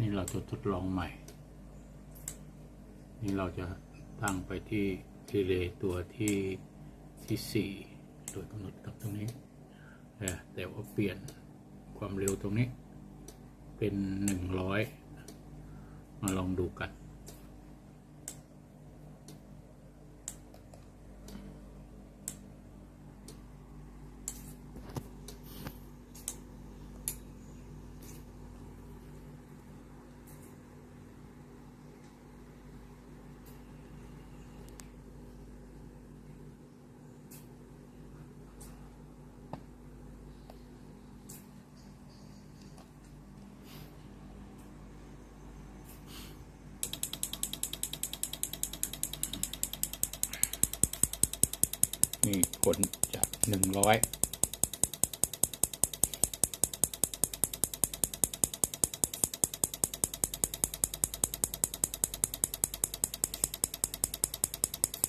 นี่เราจะทดลองใหม่ นี่เราจะตั้งไปที่ทีเลย์ตัวที่ที่สี่โดยกำหนดตรงนี้แต่แต่ว่าเปลี่ยนความเร็วตรงนี้เป็นหนึ่งร้อยมาลองดูกัน ผลจากหนึ่งร้อย